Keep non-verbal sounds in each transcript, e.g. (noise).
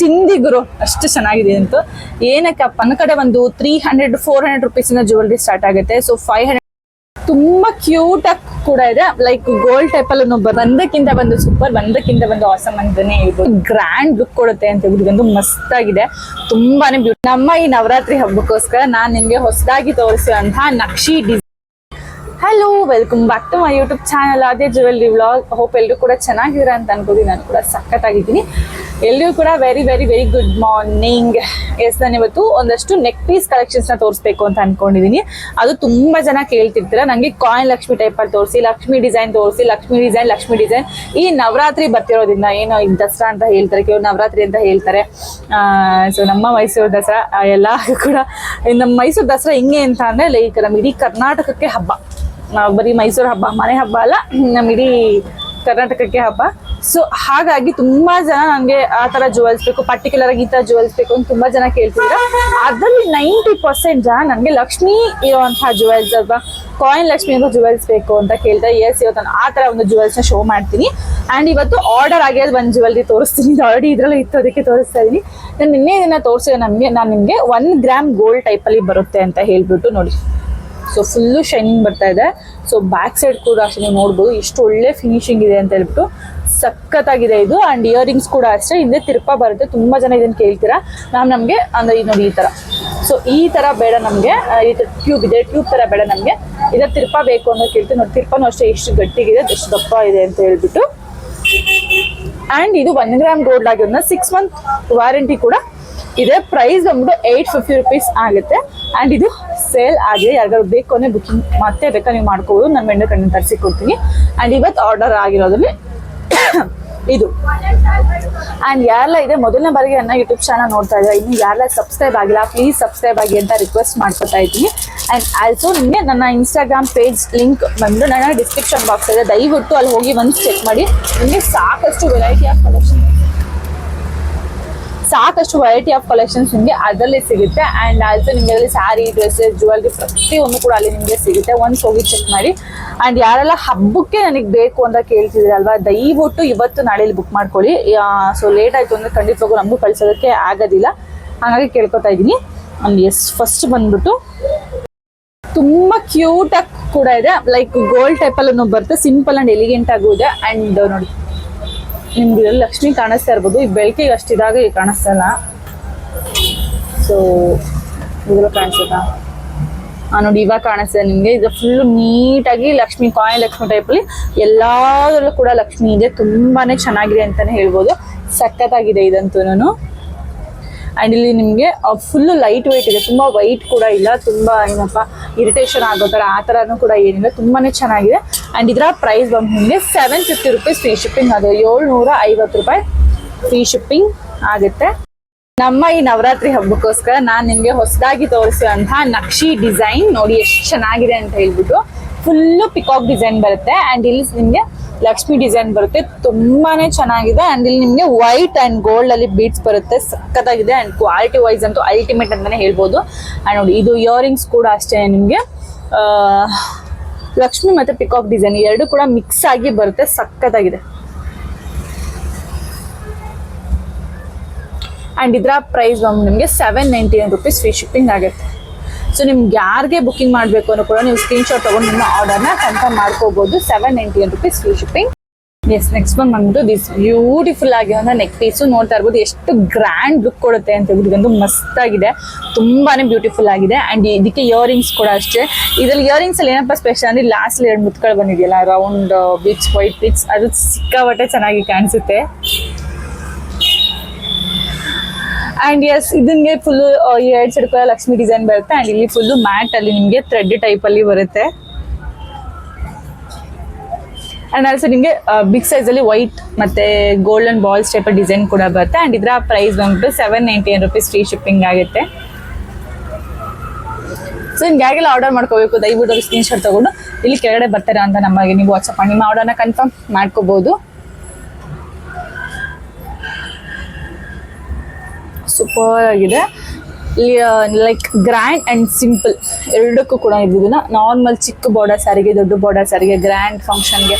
ಚಿಂದಿಗುರು ಅಷ್ಟು ಚೆನ್ನಾಗಿದೆ ಅಂತ. ಏನಕ್ಕಪ್ಪ ನನ್ನ ಕಡೆ ಒಂದು ತ್ರೀ ಹಂಡ್ರೆಡ್ ಫೋರ್ ಹಂಡ್ರೆಡ್ ರುಪೀಸಿನ ಜ್ಯುವೆಲ್ರಿ ಸ್ಟಾರ್ಟ್ ಆಗುತ್ತೆ. ಸೊ ಫೈವ್ ಹಂಡ್ರೆಡ್ ತುಂಬಾ ಕ್ಯೂಟ್ ಆಗಿ ಕೂಡ ಇದೆ. ಲೈಕ್ ಗೋಲ್ಡ್ ಟೈಪ್ ಅಲ್ಲಿ ಒಂದಕ್ಕಿಂತ ಬಂದು ಸೂಪರ್ ಒಂದಕ್ಕಿಂತ ಬಂದು ಆಸಮ್ ಅಂತಾನೆ ಇದು ಗ್ರ್ಯಾಂಡ್ ಲುಕ್ ಕೊಡುತ್ತೆ ಅಂತ ಹೇಳ್ಬಿಟ್ಟು ಮಸ್ತ್ ಆಗಿದೆ ತುಂಬಾನೇ ಬ್ಯೂಟಿ ನಮ್ಮ ಈ ನವರಾತ್ರಿ ಹಬ್ಬಕ್ಕೋಸ್ಕರ ನಾನ್ ನಿಮ್ಗೆ ಹೊಸದಾಗಿ ತೋರಿಸುವಂತಹ Naqvi design hello welcome back to my YouTube channel ಅದೇ ಜ್ಯುವೆಲ್ರಿ ವ್ಲಾಗ್ ಹೋಪ್ ಎಲ್ಲರೂ ಕೂಡ ಚೆನ್ನಾಗಿದ್ದೀರಾ ಅಂತ ಅನ್ಕೋದಿ ನಾನು ಕೂಡ ಸಖತ್ತಾಗಿದ್ದೀನಿ. ಎಲ್ಲರೂ ಕೂಡ very very very good morning yes ನಾನು ಇವತ್ತು ಒಂದಷ್ಟು ನೆಕ್ ಪೀಸ್ ಕಲೆಕ್ಷನ್ಸ್ನ ತೋರಿಸ್ಬೇಕು ಅಂತ ಅನ್ಕೊಂಡಿದ್ದೀನಿ ಅದು ತುಂಬ ಜನ ಕೇಳ್ತಿರ್ತೀರ. ನನಗೆ ಕಾಯಿನ್ ಲಕ್ಷ್ಮಿ ಟೈಪಲ್ಲಿ ತೋರಿಸಿ, ಲಕ್ಷ್ಮಿ ಡಿಸೈನ್ ತೋರಿಸಿ, ಲಕ್ಷ್ಮಿ ಡಿಸೈನ್ ಲಕ್ಷ್ಮಿ ಡಿಸೈನ್ ಈ ನವರಾತ್ರಿ ಬರ್ತಿರೋದ್ರಿಂದ ಏನು ಈ ದಸರಾ ಅಂತ ಹೇಳ್ತಾರೆ. ಕೆಲವು ನವರಾತ್ರಿ ಅಂತ ಹೇಳ್ತಾರೆ. ಸೊ ನಮ್ಮ ಮೈಸೂರು ದಸರಾ ಎಲ್ಲ (laughs) ಕೂಡ ನಮ್ಮ ಮೈಸೂರು ದಸರಾ ಹಿಂಗೆ ಅಂತ ಅಂದರೆ ಲೈಕ್ ನಮ್ಮ ಇಡೀ ಕರ್ನಾಟಕಕ್ಕೆ ಹಬ್ಬ. ಬರೀ ಮೈಸೂರು ಹಬ್ಬ, ಮನೆ ಹಬ್ಬ ಅಲ್ಲ, ನಮ್ಮ ಇಡೀ ಕರ್ನಾಟಕಕ್ಕೆ ಹಬ್ಬ. ಸೊ ಹಾಗಾಗಿ ತುಂಬಾ ಜನ ನನಗೆ ಆ ತರ ಜುವೆಲ್ಸ್ ಬೇಕು ಪರ್ಟಿಕ್ಯುಲರ್ ಆಗಿ ಈ ತರ ಜುವೆಲ್ಸ್ ಬೇಕು ಅಂತ ತುಂಬಾ ಜನ ಕೇಳ್ತಿದ್ರು ಅದರಲ್ಲಿ ನೈಂಟಿ ಪರ್ಸೆಂಟ್ ಜನ ನನಗೆ ಲಕ್ಷ್ಮಿ ಇರುವಂತಹ ಜುವೆಲ್ಸ್ ಅಥವಾ ಕಾಯಿನ್ ಲಕ್ಷ್ಮಿ ಅಂತ ಜುವೆಲ್ಸ್ ಬೇಕು ಅಂತ ಕೇಳ್ತಾರೆ. ಎಸ್ ಇವತ್ತು ನಾನು ಆ ತರ ಒಂದು ಜುವೆಲ್ಸ್ನ ಶೋ ಮಾಡ್ತೀನಿ. ಅಂಡ್ ಇವತ್ತು ಆರ್ಡರ್ ಆಗಿರೋದು ಒಂದು ಜುವೆಲ್ರಿ ತೋರಿಸ್ತೀನಿ. ಆಲ್ರೆಡಿ ಇದ್ರಲ್ಲಿ ಇತ್ತು, ಅದಕ್ಕೆ ತೋರಿಸ್ತಾ ಇದೀನಿ. ನಾನು ನಿನ್ನೆ ಇದನ್ನ ತೋರಿಸಿದ ನಮಗೆ, ನಾನು ನಿಮಗೆ ಒನ್ ಗ್ರಾಮ್ ಗೋಲ್ಡ್ ಟೈಪಲ್ಲಿ ಬರುತ್ತೆ ಅಂತ ಹೇಳ್ಬಿಟ್ಟು ನೋಡಿ. ಸೊ ಫುಲ್ಲು ಶೈನಿಂಗ್ ಬರ್ತಾ ಇದೆ. ಸೊ ಬ್ಯಾಕ್ ಸೈಡ್ ಕೂಡ ಅಷ್ಟೇ ನೀವು ನೋಡ್ಬೋದು. ಎಷ್ಟು ಒಳ್ಳೆ ಫಿನಿಶಿಂಗ್ ಇದೆ ಅಂತ ಹೇಳ್ಬಿಟ್ಟು ಸಖತ್ತಾಗಿದೆ ಇದು. ಆ್ಯಂಡ್ ಇಯರಿಂಗ್ಸ್ ಕೂಡ ಅಷ್ಟೇ. ಹಿಂದೆ ತಿರುಪ ಬರುತ್ತೆ. ತುಂಬ ಜನ ಇದನ್ನು ಕೇಳ್ತೀರಾ? ನಾವು ನಮಗೆ, ಅಂದರೆ ಇದು ನೋಡಿ ಈ ಥರ ಸೊ ಈ ಥರ ಬೇಡ ನಮಗೆ. ಈ ಥರ ಟ್ಯೂಬ್ ಇದೆ. ಟ್ಯೂಬ್ ಥರ ಬೇಡ ನಮಗೆ. ಇದರ ತಿರುಪ ಬೇಕು ಅನ್ನೋ ಕೇಳ್ತೀವಿ. ನೋಡಿ, ತಿರುಪನೂ ಅಷ್ಟೇ ಎಷ್ಟು ಗಟ್ಟಿಗಿದೆ. ಎಷ್ಟು ದಪ್ಪ ಇದೆ ಅಂತ ಹೇಳ್ಬಿಟ್ಟು. ಆ್ಯಂಡ್ ಇದು ಒನ್ ಗ್ರಾಮ್ ಗೋಲ್ಡ್ ಆಗಿರೋದನ್ನ ಸಿಕ್ಸ್ ಮಂತ್ ವಾರಂಟಿ ಕೂಡ ಇದೆ. ಪ್ರೈಸ್ ಬಂದ್ಬಿಟ್ಟು ಏಯ್ಟ್ ಫಿಫ್ಟಿ ರುಪೀಸ್ ಆಗುತ್ತೆ. ಆ್ಯಂಡ್ ಇದು ಸೇಲ್ ಆಗಿದೆ. ಯಾರಿಗಾದ್ರು ಬೇಕು ಅಂದರೆ ಬುಕಿಂಗ್ ಮತ್ತೆ ಬೇಕಾ ನೀವು ಮಾಡ್ಕೋಬೋದು. ನಾನು ಮೆಂಡು ಕಣ್ಣು ತರಿಸಿ ಕೊಡ್ತೀನಿ. ಆ್ಯಂಡ್ ಇವತ್ತು ಆರ್ಡರ್ ಆಗಿರೋದ್ರಲ್ಲಿ (coughs) ಇದು. ಆ್ಯಂಡ್ ಯಾರೆಲ್ಲ ಇದೆ, ಮೊದಲನೇ ಬಾರಿಗೆ ನನ್ನ ಯೂಟ್ಯೂಬ್ ಚಾನಲ್ ನೋಡ್ತಾ ಇದ್ದಾರೆ, ಇನ್ನು ಯಾರೆಲ್ಲ ಸಬ್ಸ್ಕ್ರೈಬ್ ಆಗಿಲ್ಲ ಪ್ಲೀಸ್ ಸಬ್ಸ್ಕ್ರೈಬ್ ಆಗಿ ಅಂತ ರಿಕ್ವೆಸ್ಟ್ ಮಾಡ್ಕೊತಾ ಇದ್ದೀನಿ. ಆ್ಯಂಡ್ ಆಲ್ಸೋ ನಿಮಗೆ ನನ್ನ ಇನ್ಸ್ಟಾಗ್ರಾಮ್ ಪೇಜ್ ಲಿಂಕ್ ಬಂದು ನನ್ನ ಡಿಸ್ಕ್ರಿಪ್ಷನ್ ಬಾಕ್ಸ್ ಇದೆ. ದಯವಿಟ್ಟು ಅಲ್ಲಿ ಹೋಗಿ ಒಂದು ಚೆಕ್ ಮಾಡಿ. ನಿಮಗೆ ಸಾಕಷ್ಟು ವೆರೈಟಿ ಆಫ್ ಕಲೆಕ್ಷನ್ ಸಾಕಷ್ಟು ವೆರೈಟಿ ಆಫ್ ಕಲೆಕ್ಷನ್ಸ್ ನಿಮಗೆ ಅದರಲ್ಲಿ ಸಿಗುತ್ತೆ. ಅಂಡ್ ಆಲ್ಸೋ ನಿಮಗೆ ಅಲ್ಲಿ ಸ್ಯಾರಿ ಡ್ರೆಸ್ಸಸ್ ಜ್ಯುವೆಲ್ರಿ ಪ್ರತಿಯೊಂದು ಕೂಡ ಅಲ್ಲಿ ನಿಮಗೆ ಸಿಗುತ್ತೆ. ಒಂದು ಹೋಗಿ ಚೆಕ್ ಮಾಡಿ. ಅಂಡ್ ಯಾರೆಲ್ಲ ಹಬ್ಬಕ್ಕೆ ನನಗೆ ಬೇಕು ಅಂತ ಕೇಳ್ತಿದ್ದೀರಲ್ವಾ, ದಯವಿಟ್ಟು ಇವತ್ತು ನಾಳೆಯಲ್ಲಿ ಬುಕ್ ಮಾಡ್ಕೊಳ್ಳಿ. ಸೊ ಲೇಟ್ ಆಯಿತು ಅಂದರೆ ಖಂಡಿತವಾಗೂ ನಮಗೂ ಕಳ್ಸೋದಕ್ಕೆ ಆಗೋದಿಲ್ಲ. ಹಾಗಾಗಿ ಕೇಳ್ಕೊತಾ ಇದ್ದೀನಿ. ಅಂಡ್ ಎಸ್ ಫಸ್ಟ್ ಬಂದ್ಬಿಟ್ಟು ತುಂಬ ಕ್ಯೂಟ್ ಆಗಿ ಕೂಡ ಇದೆ. ಲೈಕ್ ಗೋಲ್ಡ್ ಟೈಪಲ್ಲೂ ಬರುತ್ತೆ. ಸಿಂಪಲ್ ಆ್ಯಂಡ್ ಎಲಿಗೆಂಟ್ ಆಗೂ ಇದೆ. ಆ್ಯಂಡ್ ನೋಡಿ ನಿಮ್ಗೆ ಲಕ್ಷ್ಮಿ ಕಾಣಿಸ್ತಾ ಇರ್ಬೋದು ಈ ಬೆಳಕಿಗೆ ಅಷ್ಟಿದಾಗ ಈಗ ಕಾಣಿಸ್ತಲ್ಲ ಸೊ ಇದೆಲ್ಲ ಕಾಣಿಸುತ್ತಾ? ಆ ನೋಡಿ, ಇವಾಗ ಕಾಣಿಸ್ತಾ ನಿಮಗೆ. ಇದು ಫುಲ್ ನೀಟಾಗಿ ಲಕ್ಷ್ಮಿ ಕಾಯಿನ್ ಲಕ್ಷ್ಮಿ ಟೈಪಲ್ಲಿ ಎಲ್ಲದರಲ್ಲೂ ಕೂಡ ಲಕ್ಷ್ಮಿ ಇದೆ. ತುಂಬಾನೇ ಚೆನ್ನಾಗಿದೆ ಅಂತಾನೆ ಹೇಳ್ಬೋದು. ಸಖತ್ತಾಗಿದೆ ಇದಂತೂ ಆ್ಯಂಡ್ ಇಲ್ಲಿ ನಿಮಗೆ ಫುಲ್ಲು ಲೈಟ್ ವೆಯ್ಟ್ ಇದೆ. ತುಂಬ ವೈಟ್ ಕೂಡ ಇಲ್ಲ. ತುಂಬ, ಏನಪ್ಪ ಇರಿಟೇಷನ್ ಆಗೋ ಥರ, ಆ ಥರನೂ ಕೂಡ ಏನಿಲ್ಲ. ತುಂಬಾ ಚೆನ್ನಾಗಿದೆ. ಆ್ಯಂಡ್ ಇದರ ಪ್ರೈಸ್ ಬಂದು ನಿಮಗೆ seven fifty rupees free shipping ಅದು ಏಳ್ನೂರ ಐವತ್ತು ರೂಪಾಯಿ ಫ್ರೀ ಶಿಪ್ಪಿಂಗ್ ಆಗುತ್ತೆ. ನಮ್ಮ ಈ ನವರಾತ್ರಿ ಹಬ್ಬಕ್ಕೋಸ್ಕರ ನಾನು ನಿಮಗೆ ಹೊಸದಾಗಿ ತೋರಿಸುವಂತಹ ನಕ್ಷಿ ಡಿಸೈನ್ ನೋಡಿ ಎಷ್ಟು ಚೆನ್ನಾಗಿದೆ ಅಂತ ಹೇಳ್ಬಿಟ್ಟು ಫುಲ್ಲು ಪಿಕಾಕ್ ಡಿಸೈನ್ ಬರುತ್ತೆ. ಆ್ಯಂಡ್ ಇಲ್ಲಿ ನಿಮಗೆ ಲಕ್ಷ್ಮಿ ಡಿಸೈನ್ ಬರುತ್ತೆ, ತುಂಬಾನೇ ಚೆನ್ನಾಗಿದೆ. ಅಂಡ್ ಇಲ್ಲಿ ನಿಮಗೆ ವೈಟ್ ಅಂಡ್ ಗೋಲ್ಡ್ ಅಲ್ಲಿ ಬೀಟ್ಸ್ ಬರುತ್ತೆ, ಸಖತ್ತಾಗಿದೆ ಅಂಡ್ ಕ್ವಾಲಿಟಿ ವೈಸ್ ಅಂತೂ ಅಲ್ಟಿಮೇಟ್ ಅಂತಾನೆ ಹೇಳ್ಬೋದು. ಅಂಡ್ ನೋಡಿ, ಇದು ಇಯರಿಂಗ್ಸ್ ಕೂಡ ಅಷ್ಟೇ ನಿಮಗೆ. ಲಕ್ಷ್ಮಿ ಮತ್ತೆ ಪಿಕಾಕ್ ಡಿಸೈನ್ ಎರಡು ಕೂಡ ಮಿಕ್ಸ್ ಆಗಿ ಬರುತ್ತೆ, ಸಖತ್ತಾಗಿದೆ. ಆ್ಯಂಡ್ ಇದರ ಪ್ರೈಸ್ ಬಂದು ನಿಮಗೆ seven ninety nine rupees free shipping ಆಗುತ್ತೆ. ಸೊ ನಿಮ್ಗೆ ಯಾರಿಗೆ ಬುಕಿಂಗ್ ಮಾಡಬೇಕು ಅನ್ನೋ ಕೂಡ ನೀವು ಸ್ಕ್ರೀನ್ಶಾಟ್ ತೊಗೊಂಡು ನಿಮ್ಮ ಆರ್ಡರ್ನ ಕನ್ಫರ್ಮ್ ಮಾಡ್ಕೋಬಹುದು seven ninety one rupees free shipping yes next ಬಂದು ಬಂದ್ಬಿಟ್ಟು ದಿಸ್ ಬ್ಯೂಟಿಫುಲ್ ಆಗಿರೋ ನೆಕ್ ಪೀಸು ನೋಡ್ತಾ ಇರ್ಬೋದು. ಎಷ್ಟು ಗ್ರ್ಯಾಂಡ್ ಲುಕ್ ಕೊಡುತ್ತೆ ಅಂತ ಹೇಳ್ಬಿಟ್ಟು ಇದೊಂದು ಮಸ್ತ್ ಆಗಿದೆ ತುಂಬಾನೇ ಬ್ಯೂಟಿಫುಲ್ ಆಗಿದೆ. ಆ್ಯಂಡ್ ಇದಕ್ಕೆ ಇಯರಿಂಗ್ಸ್ ಕೂಡ ಅಷ್ಟೇ. ಇದ್ರಲ್ಲಿ ಇಯರಿಂಗ್ಸ್ ಅಲ್ಲಿ ಏನಪ್ಪ ಸ್ಪೆಷಲ್ ಅಂದ್ರೆ ಲಾಸ್ಟ್ ಎರಡು ಮುತ್ಗಳು ಬಂದಿದೆಯಲ್ಲ ರೌಂಡ್ ಬಿಚ್ ವೈಟ್ ಬಿಚ್ ಅದು ಸಿಕ್ಕಾಪಟ್ಟೆ ಚೆನ್ನಾಗಿ ಕಾಣಿಸುತ್ತೆ. ಅಂಡ್ ಎಸ್ ಇದನ್ಗೆ ಫುಲ್ ಎರಡ್ ಸೈಡ್ ಕೂಡ ಲಕ್ಷ್ಮಿ ಡಿಸೈನ್ ಬರುತ್ತೆ. ಅಂಡ್ ಇಲ್ಲಿ ಫುಲ್ ಮ್ಯಾಟ್ ಅಲ್ಲಿ ನಿಮಗೆ ಥ್ರೆಡ್ ಟೈಪ್ ಅಲ್ಲಿ ಬರುತ್ತೆ. ಅಂಡ್ ಆಲ್ಸೋ ನಿಮಗೆ ಬಿಗ್ ಸೈಜ್ ಅಲ್ಲಿ ವೈಟ್ ಮತ್ತೆ ಗೋಲ್ಡನ್ ಬಾಲ್ಸ್ ಟೈಪ್ ಡಿಸೈನ್ ಕೂಡ ಬರುತ್ತೆ. ಅಂಡ್ ಇದರ ಪ್ರೈಸ್ ಬಂದ್ಬಿಟ್ಟು seven ninety nine rupees free shipping ಆಗುತ್ತೆ ಸೊ ನಿಮ್ಗೆ ಯಾರಿಗೆಲ್ಲ ಆರ್ಡರ್ ಮಾಡ್ಕೋಬೇಕು. ದಯವಿಟ್ಟು ಸ್ಕ್ರೀನ್ ಸ್ಕ್ರೀನ್ಶಾಟ್ ತಗೊಂಡು. ಇಲ್ಲಿ ಕೆಳಗಡೆ ಬರ್ತಾರೆ ಅಂತ ನಮಗೆ ನೀವು ವಾಟ್ಸಪ್ ಮಾಡಿ. ನಿಮ್ಮ ಆರ್ಡರ್ನ ಕನ್ಫರ್ಮ್ ಮಾಡ್ಕೋಬಹುದು ಸೂಪರ್ ಆಗಿದೆ ಲೈಕ್ ಗ್ರ್ಯಾಂಡ್ ಅಂಡ್ ಸಿಂಪಲ್ ಎರಡಕ್ಕೂ ಕೂಡ ಇದನ್ನ ನಾರ್ಮಲ್ ಚಿಕ್ಕ ಬಾರ್ಡರ್ ಸ್ಯಾರಿಗೆ ದೊಡ್ಡ ಬಾರ್ಡರ್ ಸ್ಯಾರಿಗೆ ಗ್ರ್ಯಾಂಡ್ ಫಂಕ್ಷನ್ಗೆ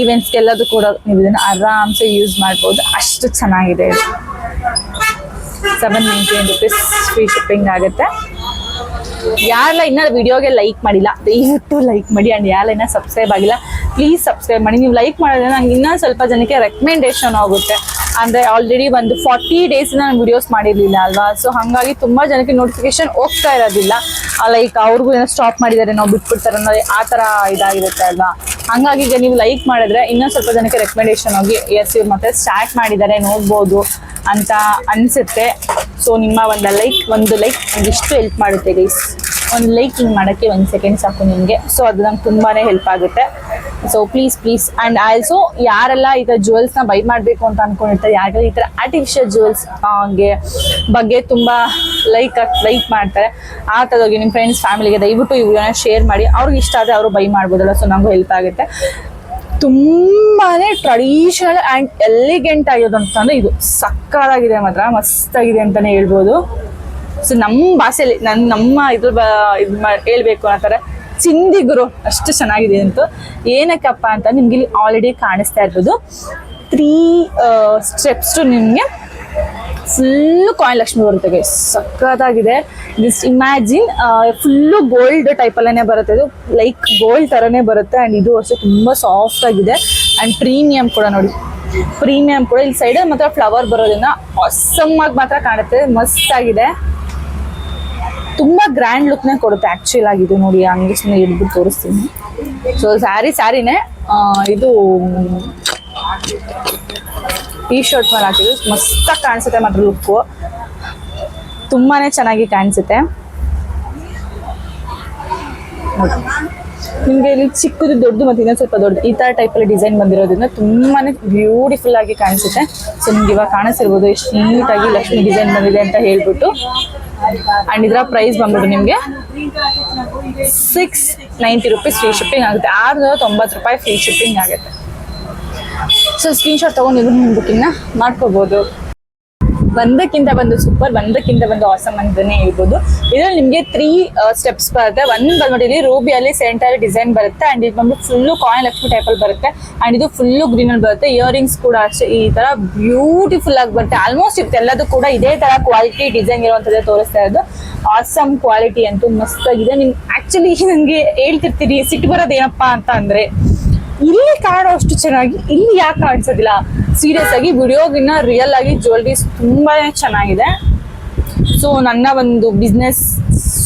ಈವೆಂಟ್ಸ್ಗೆ ಎಲ್ಲದೂ ಕೂಡ ನೀವು ಇದನ್ನ ಆರಾಮ್ಸೆ ಯೂಸ್ ಮಾಡ್ಬೋದು. ಅಷ್ಟು ಚೆನ್ನಾಗಿದೆ ಇದು. Seven ninety rupees free shipping ಆಗುತ್ತೆ. ಯಾರೆಲ್ಲ ಇನ್ನೂ ವಿಡಿಯೋಗೆ ಲೈಕ್ ಮಾಡಿಲ್ಲ, ದಯವಿಟ್ಟು ಲೈಕ್ ಮಾಡಿ. ಆ್ಯಂಡ್ ಯಾರೆಲ್ಲ ಇನ್ನೂ ಸಬ್ಸ್ಕ್ರೈಬ್ ಆಗಿಲ್ಲ ಪ್ಲೀಸ್ ಸಬ್ಸ್ಕ್ರೈಬ್ ಮಾಡಿ. ನೀವು ಲೈಕ್ ಮಾಡಿದ್ರೆ ನಂಗೆ ಇನ್ನೂ ಸ್ವಲ್ಪ ಜನಕ್ಕೆ ರೆಕಮೆಂಡೇಶನ್ ಆಗುತ್ತೆ. ಅಂದರೆ ಆಲ್ರೆಡಿ ಒಂದು ಫಾರ್ಟಿ ಡೇಸ್ ನಾನು ವಿಡಿಯೋಸ್ ಮಾಡಿರಲಿಲ್ಲ ಅಲ್ವಾ? ಸೊ ಹಾಗಾಗಿ ತುಂಬ ಜನಕ್ಕೆ ನೋಟಿಫಿಕೇಶನ್ ಹೋಗ್ತಾ ಇರೋದಿಲ್ಲ. ಲೈಕ್ ಅವ್ರಿಗೂ ಏನೋ ಸ್ಟಾಪ್ ಮಾಡಿದ್ದಾರೆ, ನಾವು ಬಿಟ್ಬಿಡ್ತಾರೆ ಅನ್ನೋದು ಆ ಥರ ಇದಾಗಿರುತ್ತೆ ಅಲ್ವಾ? ಹಾಗಾಗಿ ಈಗ ನೀವು ಲೈಕ್ ಮಾಡಿದ್ರೆ ಇನ್ನೂ ಸ್ವಲ್ಪ ಜನಕ್ಕೆ ರೆಕಮೆಂಡೇಶನ್ ಹೋಗಿ ಎಸ್ ಇವ್ರು ಮತ್ತೆ ಸ್ಟಾರ್ಟ್ ಮಾಡಿದ್ದಾರೆ, ನೋಡ್ಬೋದು ಅಂತ ಅನಿಸುತ್ತೆ. ಸೊ ನಿಮ್ಮ ಒಂದು ಲೈಕ್ ಒಂದು ಲೈಕ್ ಒಂದಿಷ್ಟು ಹೆಲ್ಪ್ ಮಾಡುತ್ತೆ ಗೈಸ್ ಒಂದು ಲೈಕ್ ಹಿಂಗೆ ಮಾಡೋಕ್ಕೆ ಒಂದು ಸೆಕೆಂಡ್ ಸಾಕು ನಿಮಗೆ. ಸೊ ಅದು ನಂಗೆ ತುಂಬಾ ಹೆಲ್ಪ್ ಆಗುತ್ತೆ. So please please and also ಯಾರೆಲ್ಲ ಈ ಥರ ಜ್ಯುವೆಲ್ಸ್ನ ಬೈ ಮಾಡಬೇಕು ಅಂತ ಅಂದ್ಕೊಂಡಿರ್ತಾರೆ ಯಾರಿಗೆಲ್ಲ ಈ ಥರ ಆರ್ಟಿಫಿಷಿಯಲ್ ಜುವೆಲ್ಸ್ ಹಂಗೆ ಬಗ್ಗೆ ತುಂಬ ಲೈಕ್ ಲೈಕ್ ಮಾಡ್ತಾರೆ, ಆ ಥರದಾಗಿ ನಿಮ್ಮ ಫ್ರೆಂಡ್ಸ್ ಫ್ಯಾಮಿಲಿಗೆ ದಯವಿಟ್ಟು ವಿಡಿಯೋನ ಶೇರ್ ಮಾಡಿ. ಅವ್ರಿಗೆ ಇಷ್ಟ ಆದರೆ ಅವರು ಬೈ ಮಾಡ್ಬೋದಲ್ಲ ಸೊ ನಂಗೂ ಹೆಲ್ಪ್ ಆಗುತ್ತೆ. ತುಂಬಾನೇ ಟ್ರೆಡಿಷನಲ್ ಆ್ಯಂಡ್ ಎಲಿಗೆಂಟ್ ಆಗಿರೋದು ಅಂತಂದ್ರೆ ಇದು. ಸಕ್ಕತ್ತಾಗಿದೆ ಮಾತ್ರ, ಮಸ್ತಾಗಿದೆ ಅಂತಲೇ ಹೇಳ್ಬೋದು. ಸೊ ನಮ್ಮ ಭಾಷೆಯಲ್ಲಿ ನನ್ನ ನಮ್ಮ ಇದ್ರ ಇದು ಹೇಳಬೇಕು ಅಂತಾರೆ ಚಿಂದಿಗುರು ಅಷ್ಟು ಚೆನ್ನಾಗಿದೆ ಅಂತ. ಏನಕ್ಕಪ್ಪ ಅಂತ ನಿಮ್ಗೆ ಇಲ್ಲಿ ಆಲ್ರೆಡಿ ಕಾಣಿಸ್ತಾ ಇರ್ಬೋದು. ತ್ರೀ ಸ್ಟೆಪ್ಸ್ ನಿಮಗೆ ಫುಲ್ಲು ಕಾಯಿನ್ ಲಕ್ಷ್ಮಿ ಬರುತ್ತೆ ಗೈಸ್ ಸಕ್ಕತ್ತಾಗಿದೆ ದಿಸ್ ಇಮ್ಯಾಜಿನ್ ಫುಲ್ಲು ಗೋಲ್ಡ್ ಟೈಪಲ್ಲೇ ಬರುತ್ತೆ ಇದು. ಲೈಕ್ ಗೋಲ್ಡ್ ಥರನೇ ಬರುತ್ತೆ ಆ್ಯಂಡ್ ಇದು ಅಷ್ಟೇ ತುಂಬ ಸಾಫ್ಟ್ ಆಗಿದೆ. ಆ್ಯಂಡ್ ಪ್ರೀಮಿಯಂ ಕೂಡ ನೋಡಿ. ಪ್ರೀಮಿಯಂ ಕೂಡ ಇಲ್ಲಿ ಸೈಡ್ ಮಾತ್ರ ಫ್ಲವರ್ ಬರೋದ್ರಿಂದ ಅಸಮ್ಮಾಗಿ ಮಾತ್ರ ಕಾಣುತ್ತೆ. ಮಸ್ತ್ ಆಗಿದೆ. ತುಂಬಾ ಗ್ರ್ಯಾಂಡ್ ಲುಕ್ನೇ ಕೊಡುತ್ತೆ. ಆ್ಯಕ್ಚುಲ್ ಇದು ನೋಡಿ, ಹಂಗೆ ಸುಮ್ಮನೆ ಹಿಡಿದು ತೋರಿಸ್ತೀನಿ. ಸೊ ಸ್ಯಾರಿ ಸ್ಯಾರಿನೇ ಇದು ಟೀ ಶರ್ಟ್ ಮೇಲೆ ಹಾಕಿದ್ರು ಮಸ್ತಾಗಿ ಕಾಣಿಸುತ್ತೆ ಮಾತ್ರ ಲುಕ್ಕು ತುಂಬಾನೇ ಚೆನ್ನಾಗಿ ಕಾಣಿಸುತ್ತೆ. ನಿಮ್ಗೆ ಇಲ್ಲಿ ಚಿಕ್ಕದು, ದೊಡ್ಡದು ಮತ್ತು ಇನ್ನೊಂದು ಸ್ವಲ್ಪ ದೊಡ್ಡದು ಈ ತರ ಟೈಪ್ ಅಲ್ಲಿ ಡಿಸೈನ್ ಬಂದಿರೋದ್ರಿಂದ ತುಂಬಾನೇ ಬ್ಯೂಟಿಫುಲ್ ಆಗಿ ಕಾಣಿಸುತ್ತೆ. ಸೊ ನಿಮ್ಗೆ ಇವಾಗ ಕಾಣಿಸಿರ್ಬೋದು ಎಷ್ಟು ನೀಟಾಗಿ ಲಕ್ಷ್ಮಿ ಡಿಸೈನ್ ಬಂದಿದೆ ಅಂತ ಹೇಳ್ಬಿಟ್ಟು. ಅಂಡ್ ಇದರ ಪ್ರೈಸ್ ಬಂದ್ಬಿಟ್ಟು ನಿಮಗೆ six ninety rupees free shipping ಆಗುತ್ತೆ. ಆರುನೂರ ತೊಂಬತ್ತು ರೂಪಾಯಿ ಫ್ರೀ ಶಿಪ್ಪಿಂಗ್ ಆಗುತ್ತೆ. ಸೊ ಸ್ಕ್ರೀನ್ಶಾಟ್ ತೊಗೊಂಡು ಬುಕ್ಕಿಂಗ್ನ ಮಾಡ್ಕೋಬೋದು. ಒಂದಕ್ಕಿಂತ ಒಂದು ಸೂಪರ್ ಒಂದಕ್ಕಿಂತ ಒಂದು ಆಸಮ್ ಅಂತಾನೆ ಹೇಳ್ಬೋದು. ಇದ್ರಲ್ಲಿ ನಿಮಗೆ ತ್ರೀ ಸ್ಟೆಪ್ಸ್ ಬರುತ್ತೆ. ಒಂದ್ ಬಂದ್ಬಿಟ್ಟು ಇಲ್ಲಿ ರೂಬಿಯಲ್ಲಿ ಸೆಂಟರ್ ಡಿಸೈನ್ ಬರುತ್ತೆ ಅಂಡ್ ಇದು ಬಂದ್ಬಿಟ್ಟು ಫುಲ್ಲು ಕಾಯಿನ್ ಲಕ್ಷ್ಮಿ ಅಲ್ಲಿ ಬರುತ್ತೆ ಅಂಡ್ ಇದು ಫುಲ್ಲು ಗ್ರೀನ್ ಅಲ್ಲಿ ಬರುತ್ತೆ. ಇಯರಿಂಗ್ಸ್ ಕೂಡ ಅಷ್ಟೇ, ಈ ತರ ಬ್ಯೂಟಿಫುಲ್ ಆಗಿ ಬರುತ್ತೆ. ಆಲ್ಮೋಸ್ಟ್ ಇರುತ್ತೆ, ಎಲ್ಲದೂ ಕೂಡ ಇದೇ ತರ ಕ್ವಾಲಿಟಿ ಡಿಸೈನ್ ಇರುವಂತದ್ದೇ ತೋರಿಸ್ತಾ ಇರೋದು. ಆಸಮ್ ಕ್ವಾಲಿಟಿ ಅಂತೂ ಮಸ್ತ್ ಆಗಿದೆ ನಿಮ್ ಆಕ್ಚುಲಿ (laughs) ನನಗೆ ಹೇಳ್ತಿರ್ತೀರಿ, ಸಿಟ್ಟು ಬರೋದೇನಪ್ಪ ಅಂತ ಅಂದ್ರೆ, ಇಲ್ಲಿ ಕಾಣೋ ಅಷ್ಟು ಚೆನ್ನಾಗಿ, ಇಲ್ಲಿ ಯಾಕೆ ಕಾಣಿಸೋದಿಲ್ಲ? ಸೀರಿಯಸ್ ಆಗಿ ವಿಡಿಯೋಗಿನ್ನ ರಿಯಲ್ ಆಗಿ ಜ್ಯುವೆಲ್ರೀಸ್ ತುಂಬಾ ಚೆನ್ನಾಗಿದೆ. ಸೊ ನನ್ನ ಒಂದು ಬಿಸ್ನೆಸ್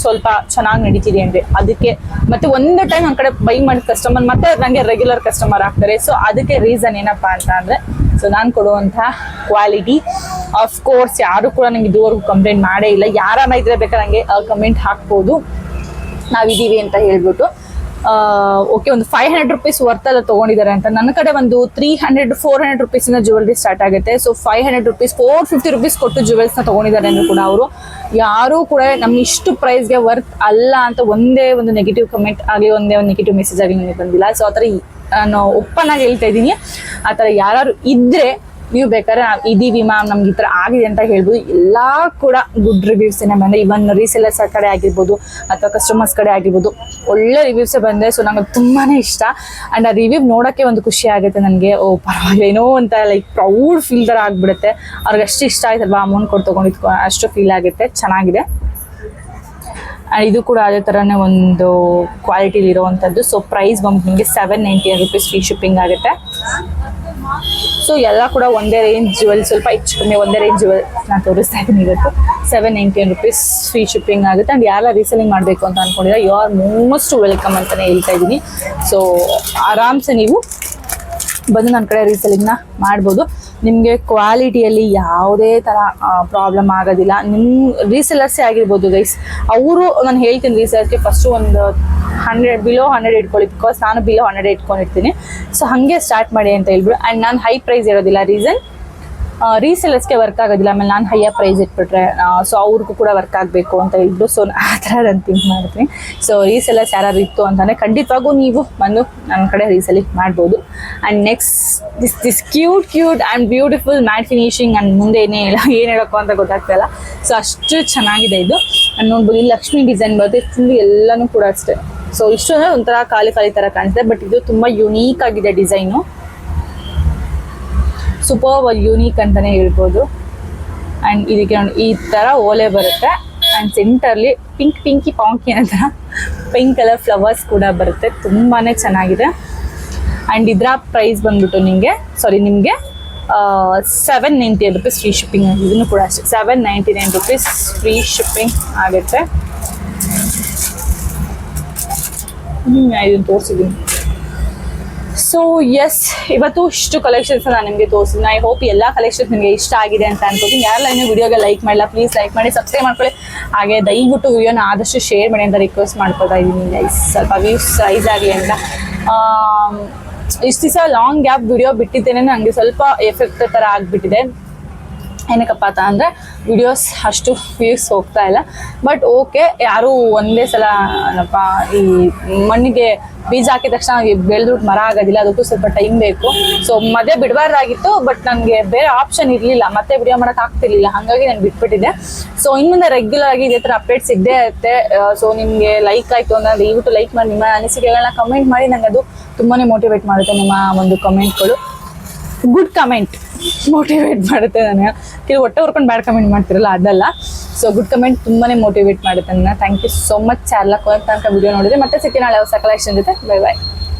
ಸ್ವಲ್ಪ ಚೆನ್ನಾಗಿ ನಡೀತಿದೆ ಅಂದ್ರೆ ಅದಕ್ಕೆ ಮತ್ತೆ ಒಂದು ಟೈಮ್ ಆ ಕಡೆ ಬೈ ಮಾಡಿದ ಕಸ್ಟಮರ್ ಮತ್ತೆ ನನಗೆ ರೆಗ್ಯುಲರ್ ಕಸ್ಟಮರ್ ಆಗ್ತಾರೆ. ಸೊ ಅದಕ್ಕೆ ರೀಸನ್ ಏನಪ್ಪಾ ಅಂತ ಅಂದ್ರೆ ಸೊ ನಾನು ಕೊಡುವಂತಹ ಕ್ವಾಲಿಟಿ ಆಫ್ ಕೋರ್ಸ್ ಯಾರು ಕೂಡ ನಂಗೆ ಇದುವರೆಗೂ ಕಂಪ್ಲೇಂಟ್ ಮಾಡೇ ಇಲ್ಲ. ಯಾರನ್ನ ಇದ್ರೆ ಬೇಕಾದ್ರೆ ನನಗೆ ಕಮೆಂಟ್ ಹಾಕ್ಬೋದು. ನಾವಿದ್ದೀವಿ ಅಂತ ಹೇಳ್ಬಿಟ್ಟು. ಓಕೆ ಒಂದು ಫೈವ್ ಹಂಡ್ರೆಡ್ ರುಪೀಸ್ ವರ್ತಲ್ಲಿ ತಗೊಂಡಿದ್ದಾರೆ ಅಂತ. ನನ್ನ ಕಡೆ ಒಂದು ತ್ರೀ ಹಂಡ್ರೆಡ್ ಫೋರ್ ಹಂಡ್ರೆಡ್ ರುಪೀಸಿಂದ ಜ್ಯುವೆಲ್ರಿ ಸ್ಟಾರ್ಟ್ ಆಗುತ್ತೆ. So five hundred rupees four fifty rupees ಕೊಟ್ಟು ಜ್ಯುವೆಲ್ಸ್ನ ತಗೊಂಡಿದ್ದಾರೆ ಅಂದ್ರೆ ಕೂಡ ಅವರು. ಯಾರೂ ಕೂಡ ನಮ್ಗೆ ಇಷ್ಟು ಪ್ರೈಸ್ಗೆ ವರ್ತ್ ಅಲ್ಲ ಅಂತ ಒಂದೇ ಒಂದು ನೆಗೆಟಿವ್ ಕಮೆಂಟ್ ಆಗಲಿ, ಒಂದೇ ಒಂದು ನೆಗೆಟಿವ್ ಮೆಸೇಜ್ ಆಗಲಿ ನನಗೆ ಬಂದಿಲ್ಲ. ಸೊ ಆ ಥರ ನಾನು ಒಪ್ಪನಾಗಿ ಹೇಳ್ತಾ ಇದ್ದೀನಿ. ಆ ಥರ ಯಾರು ಇದ್ರೆ ನೀವು ಬೇಕಾದ್ರೆ ಇದೀವಿ ಮ್ಯಾಮ್ ನಮ್ಗೆ ಈ ಥರ ಆಗಿದೆ ಅಂತ ಹೇಳ್ಬೋದು. ಎಲ್ಲ ಕೂಡ ಗುಡ್ ರಿವ್ಯೂಸ್ ಬಂದೆ ಇವನ್ ರೀಸೇಲರ್ಸ್ ಕಡೆ ಆಗಿರ್ಬೋದು ಅಥವಾ ಕಸ್ಟಮರ್ಸ್ ಕಡೆ ಆಗಿರ್ಬೋದು ಒಳ್ಳೆ ರಿವ್ಯೂಸ್ ಬಂದೆ ಸೊ ನಂಗೆ ತುಂಬಾನೇ ಇಷ್ಟ. ಅಂಡ್ ಆ ರಿವ್ಯೂ ನೋಡೋಕ್ಕೆ ಒಂದು ಖುಷಿ ಆಗುತ್ತೆ ನನಗೆ. ಓ, ಪರವಾಗಿಲ್ಲ, ಏನೋ ಅಂತ ಲೈಕ್ ಪ್ರೌಡ್ ಫೀಲ್ ಥರ ಆಗ್ಬಿಡುತ್ತೆ. ಅವ್ರಿಗೆ ಅಷ್ಟು ಇಷ್ಟ ಆಯ್ತಲ್ವಾ ಅಮೌಂಟ್ ಕೊಟ್ಟು ತೊಗೊಂಡಿದ್ಕೊ ಅಷ್ಟು ಫೀಲ್ ಆಗುತ್ತೆ, ಚೆನ್ನಾಗಿದೆ. ಇದು ಕೂಡ ಅದೇ ಥರನೇ ಒಂದು ಕ್ವಾಲಿಟಿಲಿ ಇರೋವಂಥದ್ದು ಸೊ ಪ್ರೈಸ್ ಬಂದು ನಿಮಗೆ seven ninety rupees free shipping ಆಗುತ್ತೆ. ಸೊ ಎಲ್ಲ ಕೂಡ ಒಂದೇ ರೇಂಜ್ ಜುವೆಲ್ ಸ್ವಲ್ಪ ಹೆಚ್ಚು ಕಮ್ಮಿ ಒಂದೇ ರೇಂಜ್ ಜುವೆಲ್ ನಾನು ತೋರಿಸ್ತಾ ಇದ್ದೀನಿ ಇವತ್ತು. Seven ninety rupees free shipping ಆಗುತ್ತೆ. ಆ್ಯಂಡ್ ಯಾರ ರೀಸೆಲಿಂಗ್ ಮಾಡಬೇಕು ಅಂತ ಅನ್ಕೊಂಡಿದ್ರೆ ಯು ಆರ್ ಮೋಸ್ಟ್ ವೆಲ್ಕಮ್ ಅಂತಲೇ ಹೇಳ್ತಾ ಇದ್ದೀನಿ. ಸೊ ಆರಾಮ್ಸೆ ನೀವು ಬಂದು ನನ್ನ ಕಡೆ ರೀಸೆಲಿಂಗ್ನ ಮಾಡ್ಬೋದು. ನಿಮಗೆ ಕ್ವಾಲಿಟಿಯಲ್ಲಿ ಯಾವುದೇ ಥರ ಪ್ರಾಬ್ಲಮ್ ಆಗೋದಿಲ್ಲ. ನಿಮ್ಮ ರೀಸೆಲರ್ಸೇ ಆಗಿರ್ಬೋದು ಗೈಸ್ ಅವರು, ನಾನು ಹೇಳ್ತೀನಿ ರೀಸೆಲರ್ಸ್ಗೆ ಫಸ್ಟು ಒಂದು ಹಂಡ್ರೆಡ್ ಬಿಲೋ ಹಂಡ್ರೆಡ್ ಇಟ್ಕೊಳ್ಳಿ ಬಿಕಾಸ್ ನಾನು ಬಿಲೋ ಹಂಡ್ರೆಡ್ ಇಟ್ಕೊಂಡಿರ್ತೀನಿ ಸೊ ಹಾಗೆ ಸ್ಟಾರ್ಟ್ ಮಾಡಿ ಅಂತ ಹೇಳ್ಬಿಡು. ಆ್ಯಂಡ್ ನಾನು ಹೈ ಪ್ರೈಸ್ ಇರೋದಿಲ್ಲ. ರೀಸನ್ ರೀಸೆಲರ್ಸ್ಗೆ ವರ್ಕ್ ಆಗೋದಿಲ್ಲ. ಆಮೇಲೆ ನಾನು ಹೈಯರ್ ಪ್ರೈಸ್ ಇಟ್ಬಿಟ್ರೆ ಸೊ ಅವ್ರಿಗೂ ಕೂಡ ವರ್ಕ್ ಆಗಬೇಕು ಅಂತ ಹೇಳ್ಬಿಟ್ಟು ಸೊ ಆ ಥರ ನಾನು ಥಿಂಕ್ ಮಾಡ್ತೀನಿ. ಸೊ ರೀಸೆಲರ್ಸ್ ಯಾರು ಇತ್ತು ಅಂತಂದರೆ ಖಂಡಿತವಾಗೂ ನೀವು ಬಂದು ನನ್ನ ಕಡೆ ರೀಸೆಲಿಂಗ್ ಮಾಡ್ಬೋದು. And next this this cute cute and beautiful matte finishing and ಮುಂದೆ ಏನೇ ಇಲ್ಲ ಏನು ಹೇಳೋಕ್ಕೂ ಅಂತ ಗೊತ್ತಾಗ್ತಾಯಿಲ್ಲ ಸೊ ಅಷ್ಟು ಚೆನ್ನಾಗಿದೆ ಇದು. ಆ್ಯಂಡ್ ನೋಡ್ಬೋದು, ಇಲ್ಲಿ ಲಕ್ಷ್ಮಿ ಡಿಸೈನ್ ಬರುತ್ತೆ. ಫುಲ್ ಎಲ್ಲನೂ ಕೂಡ ಅಷ್ಟೇ. ಸೊ ಇಷ್ಟು ಅಂದ್ರೆ ಒಂಥರ ಖಾಲಿ ಖಾಲಿ ತರ ಕಾಣಿಸ್ತದೆ ಬಟ್ ಇದು ತುಂಬಾ ಯುನೀಕ್ ಆಗಿದೆ ಡಿಸೈನು ಸೂಪರ್ ಯುನೀಕ್ ಅಂತಾನೆ ಹೇಳ್ಬೋದು. ಅಂಡ್ ಇದಕ್ಕೆ ಈ ತರ ಓಲೆ ಬರುತ್ತೆ. And centrally pink pinky ponky ಅಂತ ಪಿಂಕ್ ಕಲರ್ ಫ್ಲವರ್ಸ್ ಕೂಡ ಬರುತ್ತೆ. ತುಂಬಾನೇ ಚೆನ್ನಾಗಿದೆ. ಅಂಡ್ ಇದರ ಪ್ರೈಸ್ ಬಂದ್ಬಿಟ್ಟು ನಿಮಗೆ ಸಾರಿ ನಿಮಗೆ seven ninety nine rupees free shipping ಇದನ್ನು ಕೂಡ ಅಷ್ಟೇ seven ninety nine rupees free shipping ಆಗುತ್ತೆ. ಇದನ್ನು ತೋರಿಸಿದ್ದೀನಿ. ಸೊ ಎಸ್ ಇವತ್ತು ಇಷ್ಟು ಕಲೆಕ್ಷನ್ಸ್ ನಾನು ನಿಮಗೆ ತೋರಿಸಿದ್ದೀನಿ. ಐ ಹೋಪ್ ಎಲ್ಲ ಕಲೆಕ್ಷನ್ಸ್ ನಿಮಗೆ ಇಷ್ಟ ಆಗಿದೆ ಅಂತ ಅನ್ಕೋತೀನಿ. ಯಾರೆಲ್ಲ ಇನ್ನೂ ವಿಡಿಯೋಗೆ ಲೈಕ್ ಮಾಡಲ್ಲ ಪ್ಲೀಸ್ ಲೈಕ್ ಮಾಡಿ ಸಬ್ಸ್ಕ್ರೈಬ್ ಮಾಡ್ಕೊಳ್ಳಿ. ಹಾಗೆ ದಯವಿಟ್ಟು ವಿಡಿಯೋನ ಆದಷ್ಟು ಶೇರ್ ಮಾಡಿ ಅಂತ ರಿಕ್ವೆಸ್ಟ್ ಮಾಡ್ಕೊಳ್ತಾ ಇದ್ದೀನಿ ಗೈಸ್ ಸ್ವಲ್ಪ ವ್ಯೂಸ್ ರೈಸ್ ಆಗಲಿ ಅಂತ. ಇಷ್ಟು ದಿವಸ ಲಾಂಗ್ ಗ್ಯಾಪ್ ವಿಡಿಯೋ ಬಿಟ್ಟಿದ್ದೇನೆ. ನನಗೆ ಸ್ವಲ್ಪ ಎಫೆಕ್ಟ್ ಥರ ಆಗಿಬಿಟ್ಟಿದೆ. ಏನಕ್ಕಪ್ಪ ಅಂತ ಅಂದರೆ ವಿಡಿಯೋಸ್ ಅಷ್ಟು ವ್ಯೂಸ್ ಹೋಗ್ತಾ ಇಲ್ಲ. ಬಟ್ ಓಕೆ ಯಾರೂ ಒಂದೇ ಸಲ, ಏನಪ್ಪ, ಈ ಮಣ್ಣಿಗೆ ಬೀಜ ಹಾಕಿದ ತಕ್ಷಣ ಬೆಳೆದ್ಬಿಟ್ಟು ಮರ ಆಗೋದಿಲ್ಲ, ಅದಕ್ಕೂ ಸ್ವಲ್ಪ ಟೈಮ್ ಬೇಕು. ಸೊ ಮದುವೆ ಬಿಡಬಾರ್ದಾಗಿತ್ತು ಬಟ್ ನನಗೆ ಬೇರೆ ಆಪ್ಷನ್ ಇರಲಿಲ್ಲ. ಮತ್ತೆ ವಿಡಿಯೋ ಮಾಡೋಕೆ ಆಗ್ತಿರ್ಲಿಲ್ಲ. ಹಾಗಾಗಿ ನಾನು ಬಿಟ್ಬಿಟ್ಟಿದ್ದೆ. ಸೊ ಇನ್ಮುಂದೆ ರೆಗ್ಯುಲರ್ ಆಗಿ ಇದೇ ಥರ ಅಪ್ಡೇಟ್ಸ್ ಇದ್ದೇ ಇರುತ್ತೆ. ಸೊ ನಿಮಗೆ ಲೈಕ್ ಆಯಿತು ಅಂದರೆ ದಯವಿಟ್ಟು ಲೈಕ್ ಮಾಡಿ, ನಿಮ್ಮ ಅನಿಸಿಕೆಗಳನ್ನ ಕಮೆಂಟ್ ಮಾಡಿ. ನನಗೆ ಅದು ತುಂಬಾ ಮೋಟಿವೇಟ್ ಮಾಡುತ್ತೆ ನಿಮ್ಮ ಒಂದು ಕಮೆಂಟ್ಗಳು ಗುಡ್ ಕಮೆಂಟ್ ಮೋಟಿವೇಟ್ ಮಾಡುತ್ತೆ ನನಗೆ ಕೆಲವು ಹೊಟ್ಟೆ ಹೊರ್ಕೊಂಡು ಬ್ಯಾಡ್ ಕಮೆಂಟ್ ಮಾಡ್ತಿರಲ್ಲ, ಅದಲ್ಲ. ಸೊ ಗುಡ್ ಕಮೆಂಟ್ ತುಂಬಾನೇ ಮೋಟಿವೇಟ್ ಮಾಡುತ್ತೆ ನನ್ನ. ಥ್ಯಾಂಕ್ ಯು ಸೋ ಮಚ್ ಎಲ್ಲ ಕೊನೆ ತನಕ ವಿಡಿಯೋ ನೋಡಿದ್ರೆ. ಮತ್ತೆ ಸಿಕ್ಕಿ ನಾಳೆ ಹೊಸ ಕಲೆಕ್ಷನ್ ಜೊತೆ. Bye bye